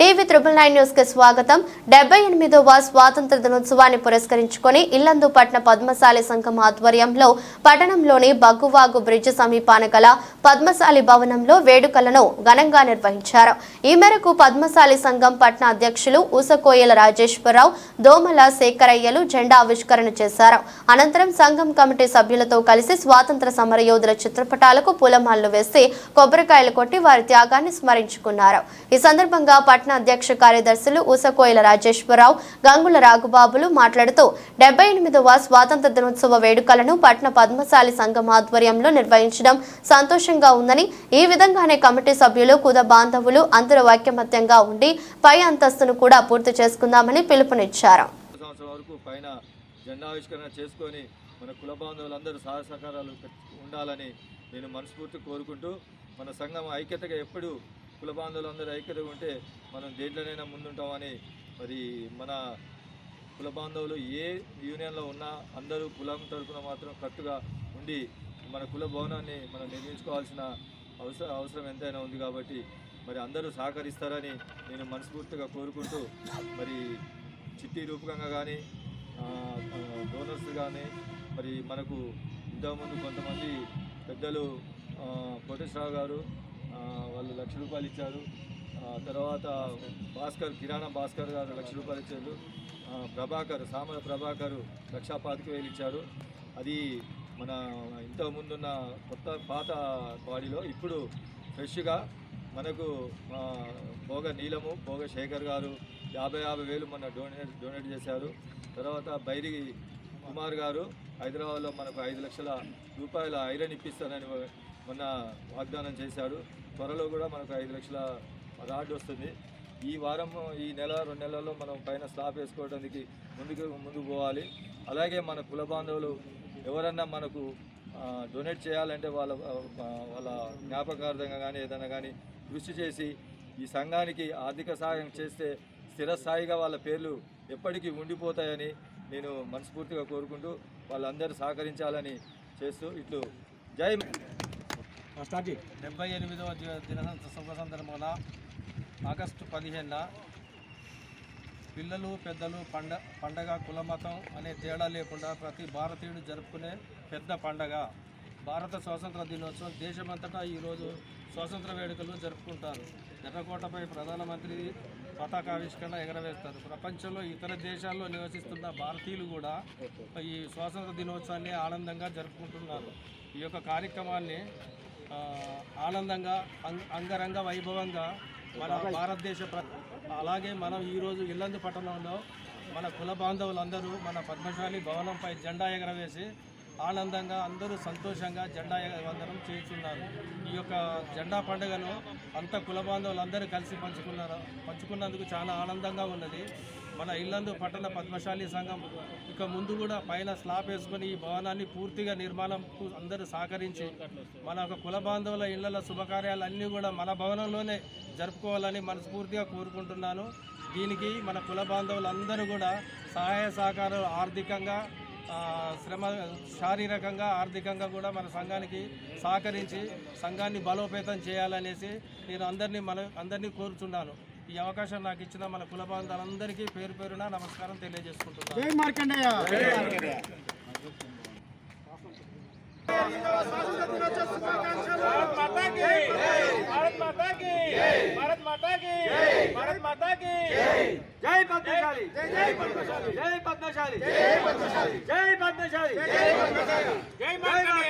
TV triple nine న్యూస్కి స్వాగతం. డెబ్బై ఎనిమిదవ స్వాతంత్ర దినోత్సవాన్ని పురస్కరించుకొని ఇల్లందు పట్న పద్మశాలి సంఘం ఆధ్వర్యంలో పట్టణంలోని బగ్గువాగు బ్రిడ్జ్ సమీపాన గల పద్మశాలి భవనంలో వేడుకలను ఘనంగా నిర్వహించారు. ఈ మేరకు పద్మశాలి సంఘం పట్న అధ్యక్షులు ఊసకోయల రాజేశ్వరరావు దోమల శేఖరయ్యలు జెండా ఆవిష్కరణ చేశారు. అనంతరం సంఘం కమిటీ సభ్యులతో కలిసి స్వాతంత్ర సమరయోధుల చిత్రపటాలకు పూలమాలలు వేసి కొబ్బరికాయలు కొట్టి వారి త్యాగాన్ని స్మరించుకున్నారు. ఈ సందర్భంగా పట్న అధ్యక్ష కార్యదర్శులు ఊసకోయల రాజేశ్వరరావు గంగుల రాఘుబాబులు మాట్లాడుతూ డెబ్బై ఎనిమిదవ స్వాతంత్ర దినోత్సవ వేడుకలను పట్న పద్మశాలి సంఘం ఆధ్వర్యంలో నిర్వహించడం సంతోషంగా ఉందని ఈ విధంగానే కమిటీ సభ్యులు కుద బాంధవులు అందరూ ఐక్యమత్యంగా ఉండి పై అంతస్తును కూడా పూర్తి చేసుకుందామని పిలుపునిచ్చారు. చేసుకొని మన కుల బాంధవులందరూ సహాయ సహకారాలు ఉండాలని నేను మనస్ఫూర్తి కోరుకుంటూ మన సంఘం ఐక్యతగా ఎప్పుడు కుల బాంధవులందరూ ఐక్యతగా ఉంటే మనం దేంట్లోనైనా ముందుంటామని మరి మన కుల బాంధవులు ఏ యూనియన్లో ఉన్నా అందరూ కులం తరఫున మాత్రం కట్టుగా ఉండి మన కుల భవనాన్ని మనం నిర్మించుకోవాల్సిన అవసరం అవసరం ఎంతైనా ఉంది కాబట్టి మరి అందరూ సహకరిస్తారని నేను మనస్ఫూర్తిగా కోరుకుంటూ మరి చిట్టి రూపకంగా కానీ డోనర్స్ కానీ మరి మనకు ఇంతకుముందు కొంతమంది పెద్దలు కోటేశ్వరరావు గారు వాళ్ళు లక్ష రూపాయలు ఇచ్చారు. తర్వాత భాస్కర్ కిరాణా భాస్కర్ గారు లక్ష రూపాయలు ఇచ్చారు. ప్రభాకర్ సామల ప్రభాకర్ లక్షా పాతిక వేలు ఇచ్చారు. అది మన ఇంతకు ముందున్న కొత్త పాత బాడీలో ఇప్పుడు ఫ్రెష్గా మనకు భోగ నీలము భోగ శేఖర్ గారు యాభై యాభై వేలు మొన్న డొనేట్ డొనేట్ చేశారు. తర్వాత బైరి కుమార్ గారు హైదరాబాద్లో మనకు ఐదు లక్షల రూపాయల ఐరన్ ఇప్పిస్తానని మొన్న వాగ్దానం చేశాడు త్వరలో కూడా మనకు ఐదు లక్షల రాడ్ వస్తుంది. ఈ వారం ఈ నెల రెండు నెలల్లో మనం పైన స్లాబ్ వేసుకోవడానికి ముందుకు ముందుకు పోవాలి. అలాగే మన కుల బాంధవులు ఎవరన్నా మనకు డొనేట్ చేయాలంటే వాళ్ళ వాళ్ళ జ్ఞాపకార్థంగా కానీ ఏదైనా కానీ కృషి చేసి ఈ సంఘానికి ఆర్థిక సహాయం చేస్తే స్థిరస్థాయిగా వాళ్ళ పేర్లు ఎప్పటికీ ఉండిపోతాయని నేను మనస్ఫూర్తిగా కోరుకుంటూ వాళ్ళందరూ సహకరించాలని చేస్తూ ఇట్లు. జై డెబ్బై ఎనిమిదవ దిన శుభ సందర్భంగా ఆగస్టు పదిహేనున పిల్లలు పెద్దలు పండ పండగ కులమతం అనే తేడా లేకుండా ప్రతి భారతీయుడు జరుపుకునే పెద్ద పండగ. భారత స్వాతంత్ర దినోత్సవం దేశమంతటా ఈరోజు స్వాతంత్ర వేడుకలు జరుపుకుంటారు. ఎర్రకోటపై ప్రధానమంత్రి పతాకావిష్కరణ ఎగరవేస్తారు. ప్రపంచంలో ఇతర దేశాల్లో నివసిస్తున్న భారతీయులు కూడా ఈ స్వాతంత్ర దినోత్సవాన్ని ఆనందంగా జరుపుకుంటున్నారు. ఈ యొక్క కార్యక్రమాన్ని ఆనందంగా అంగ- అంగరంగ వైభవంగా మన భారతదేశ అలాగే మనం ఈరోజు ఇల్లందు పట్టణంలో మన కుల బాంధవులందరూ మన పద్మశాలి భవనంపై జెండా ఎగరవేసి ఆనందంగా అందరూ సంతోషంగా జెండా వందనం చేస్తున్నారు. ఈ యొక్క జెండా పండుగను అంత కుల బాంధవులందరూ కలిసి పంచుకున్నారు పంచుకున్నందుకు చాలా ఆనందంగా ఉన్నది. మన ఇల్లందు పట్టణ పద్మశాలి సంఘం ఇక ముందు కూడా పైన స్లాబ్ వేసుకొని ఈ భవనాన్ని పూర్తిగా నిర్మాణంకు అందరూ సహకరించి మన యొక్క కుల బాంధవుల ఇళ్ళ శుభకార్యాలు అన్నీ కూడా మన భవనంలోనే జరుపుకోవాలని మనస్ఫూర్తిగా కోరుకుంటున్నాను. దీనికి మన కుల బాంధవులందరూ కూడా సహాయ సహకారాలు ఆర్థికంగా శ్రమ శారీరకంగా ఆర్థికంగా కూడా మన సంఘానికి సహకరించి సంఘాన్ని బలోపేతం చేయాలనేసి నేను అందరినీ మన అందరినీ కోరుచున్నాను. ఈ అవకాశం నాకు ఇచ్చిన మన కుల బాంధవులందరికీ పేరు పేరున నమస్కారం తెలియజేసుకుంటున్నాను. భారత్ మాతాకి. జై. పద్మశాలి. జై పద్మశాలి. జై పద్మశాలి. జై పద్మశాలి. జై పద్మశాలి. జై మాతా